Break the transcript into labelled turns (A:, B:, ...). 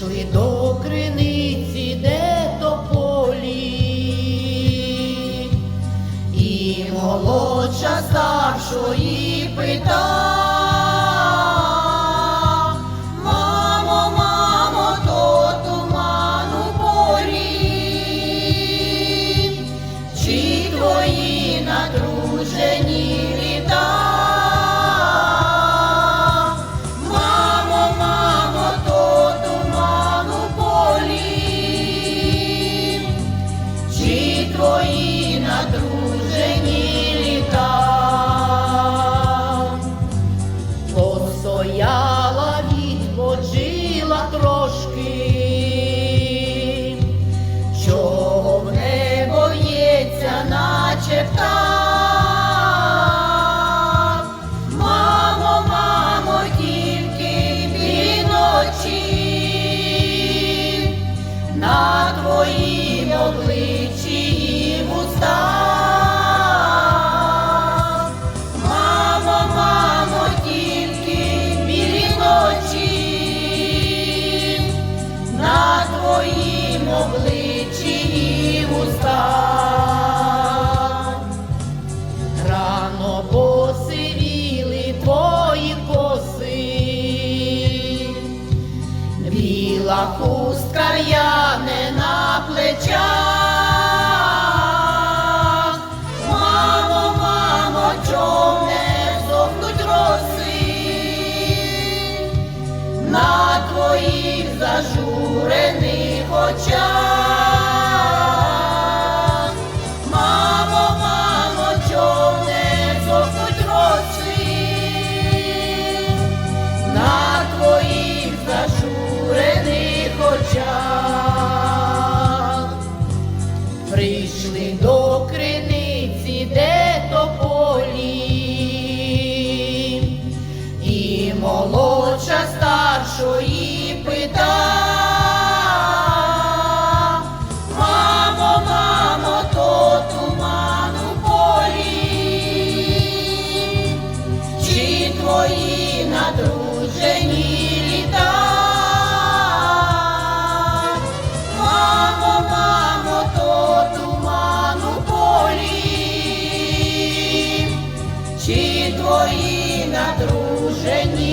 A: Пішли до криниці, де то полі, і молодша старшої питає. Біла хустка в'яне на плечах. Прийшли до криниці, де одружені.